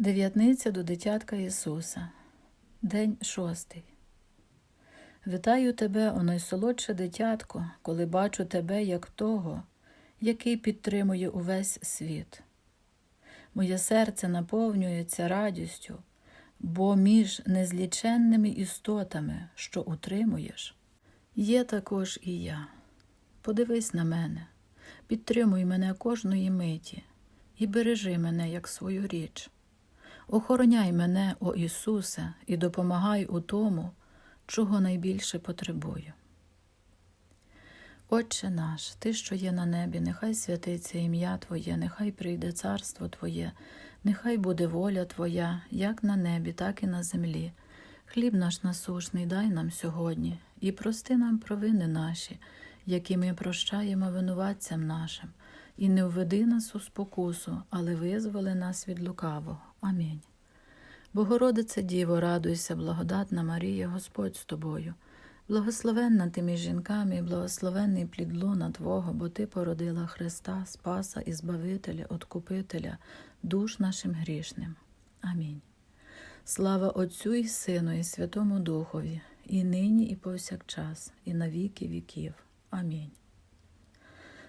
Дев'ятниця до дитятка Ісуса, День шостий. Вітаю тебе, о найсолодше дитятко, коли бачу тебе як того, який підтримує увесь світ. Моє серце наповнюється радістю, бо між незліченними істотами, що утримуєш, є також і я. Подивись на мене, підтримуй мене кожної миті і бережи мене як свою річ. Охороняй мене, о Ісусе, і допомагай у тому, чого найбільше потребую. Отче наш, Ти, що є на небі, нехай святиться ім'я Твоє, нехай прийде царство Твоє, нехай буде воля Твоя, як на небі, так і на землі. Хліб наш насушний дай нам сьогодні, і прости нам провини наші, які ми прощаємо винуватцям нашим, і не введи нас у спокусу, але визволи нас від лукавого. Амінь. Богородице Діво, радуйся, благодатна Марія, Господь з тобою. Благословенна ти між жінками, і благословенний плід лона Твого, бо Ти породила Христа, Спаса і Збавителя, Откупителя, душ нашим грішним. Амінь. Слава Отцю і Сину, і Святому Духові, і нині, і повсякчас, і на віки віків. Амінь.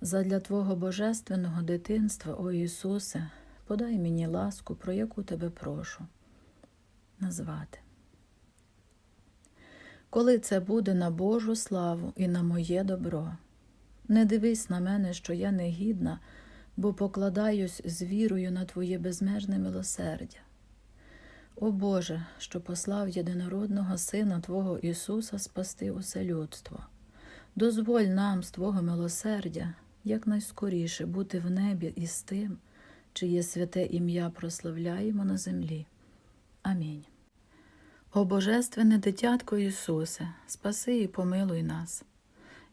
Задля Твого божественного дитинства, о Ісусе, подай мені ласку, про яку тебе прошу назвати. Коли це буде на Божу славу і на моє добро, не дивись на мене, що я негідна, бо покладаюсь з вірою на Твоє безмежне милосердя. О Боже, що послав єдинородного Сина Твого Ісуса спасти усе людство, дозволь нам з Твого милосердя якнайскоріше бути в небі із тим, чиє святе ім'я прославляємо на землі. Амінь. О Божественне дитятко Ісусе, спаси і помилуй нас.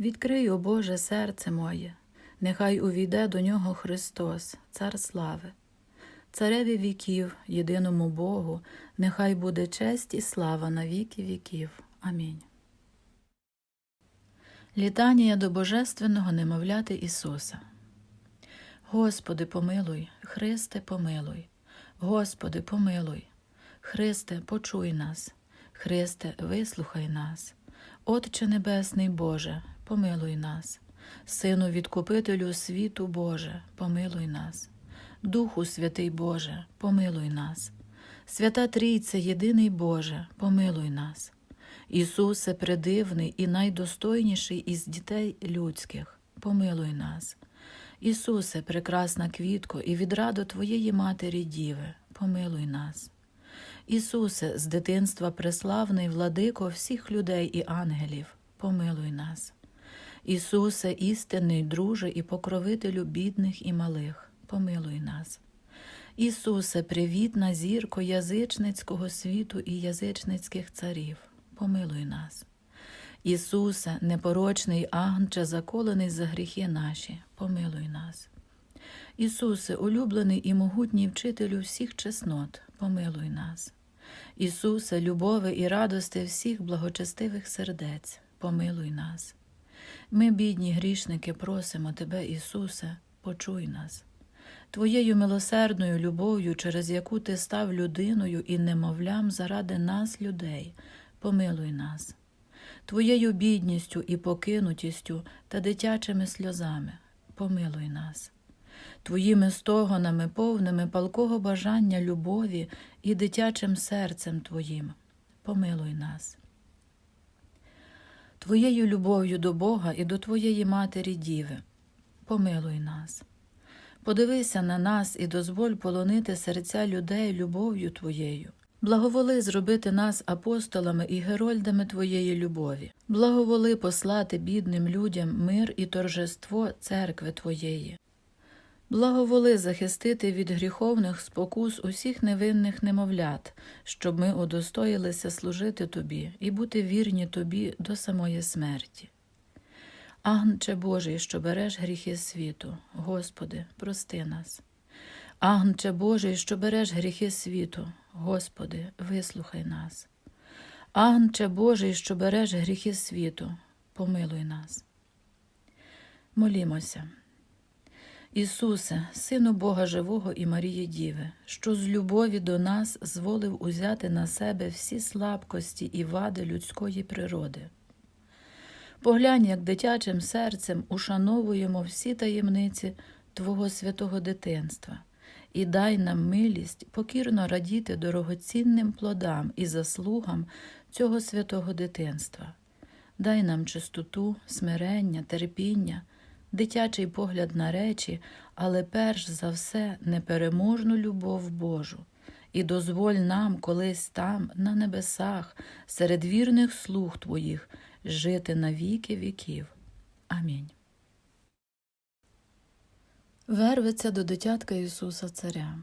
Відкрий, о Боже, серце моє, нехай увійде до нього Христос, Цар слави. Цареві віків, єдиному Богу, нехай буде честь і слава на віки віків. Амінь. Літанія до Божественного немовляти Ісуса. Господи, помилуй, Христе, помилуй, Господи, помилуй. Христе, почуй нас, Христе, вислухай нас, Отче Небесний Боже, помилуй нас, Сину Відкупителю світу Боже, помилуй нас, Духу Святий Боже, помилуй нас, Свята Трійце, єдиний Боже, помилуй нас, Ісусе, предивний і найдостойніший із дітей людських, помилуй нас. Ісусе, прекрасна квітко, і відраду Твоєї Матері Діви, помилуй нас. Ісусе, з дитинства преславний владико всіх людей і ангелів, помилуй нас. Ісусе, істинний друже і покровителю бідних і малих, помилуй нас. Ісусе, привітна зірко язичницького світу і язичницьких царів, помилуй нас. Ісусе, непорочний агнче, заколений за гріхи наші, помилуй нас. Ісусе, улюблений і могутній вчителю всіх чеснот, помилуй нас. Ісусе, любови і радости всіх благочестивих сердець, помилуй нас. Ми, бідні грішники, просимо Тебе, Ісусе, почуй нас. Твоєю милосердною любов'ю, через яку Ти став людиною і немовлям заради нас, людей, помилуй нас. Твоєю бідністю і покинутістю та дитячими сльозами, помилуй нас. Твоїми стогонами, повними палкого бажання любові і дитячим серцем Твоїм, помилуй нас. Твоєю любов'ю до Бога і до Твоєї Матері Діви, помилуй нас. Подивися на нас і дозволь полонити серця людей любов'ю Твоєю. Благоволи зробити нас апостолами і герольдами Твоєї любові, благоволи послати бідним людям мир і торжество церкви Твоєї. Благоволи захистити від гріховних спокус усіх невинних немовлят, щоб ми удостоїлися служити Тобі і бути вірні Тобі до самої смерті. Агнче Божий, що береш гріхи світу, Господи, прости нас. Агнче Божий, що береш гріхи світу, Господи, вислухай нас. Агнче Божий, що береш гріхи світу, помилуй нас. Молімося. Ісусе, Сину Бога Живого і Марії Діви, що з любові до нас зволив узяти на себе всі слабкості і вади людської природи. Поглянь, як дитячим серцем ушановуємо всі таємниці Твого святого дитинства, і дай нам милість покірно радіти дорогоцінним плодам і заслугам цього святого дитинства. Дай нам чистоту, смирення, терпіння, дитячий погляд на речі, але перш за все непереможну любов Божу. І дозволь нам колись там, на небесах, серед вірних слуг Твоїх, жити на віки віків. Амінь. Вервиться до дитятка Ісуса Царя.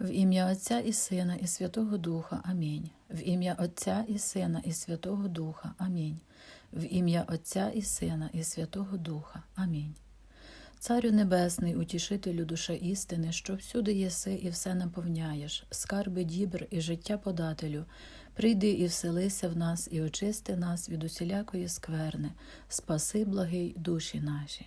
В ім'я Отця і Сина, і Святого Духа. Амінь. В ім'я Отця і Сина, і Святого Духа. Амінь. В ім'я Отця і Сина, і Святого Духа. Амінь. Царю Небесний, утішителю душа істини, що всюди єси і все наповняєш, скарби дібр і життя подателю, прийди і вселися в нас, і очисти нас від усілякої скверни, спаси, благий душі наші.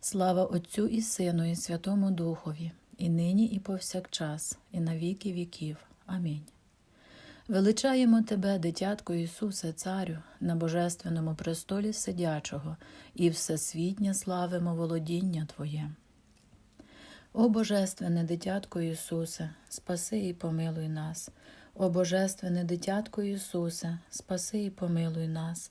Слава Отцю і Сину, і Святому Духові, і нині, і повсякчас, і на віки віків. Амінь. Величаємо Тебе, дитятко Ісусе, Царю, на божественному престолі сидячого, і всесвітнє славимо володіння Твоє. О Божественне дитятко Ісусе, спаси і помилуй нас. О Божественне дитятко Ісусе, спаси і помилуй нас.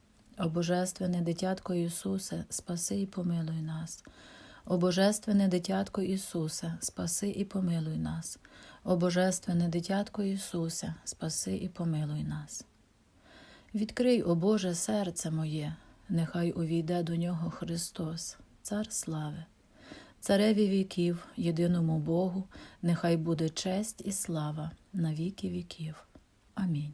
О Божественне дитятко Ісусе, спаси і помилуй нас. О Божественне дитятко Ісусе, спаси і помилуй нас. О Божественне дитятко Ісусе, спаси і помилуй нас. Відкрий, о Боже, серце моє, нехай увійде до нього Христос, Цар слави. Цареві віків, єдиному Богу, нехай буде честь і слава на віки віків. Амінь.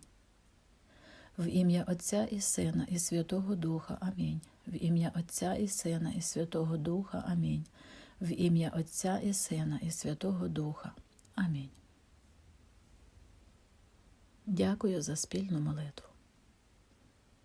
В ім'я Отця і Сина, і Святого Духа. Амінь. В ім'я Отця і Сина, і Святого Духа. Амінь. В ім'я Отця і Сина, і Святого Духа. Амінь. Дякую за спільну молитву.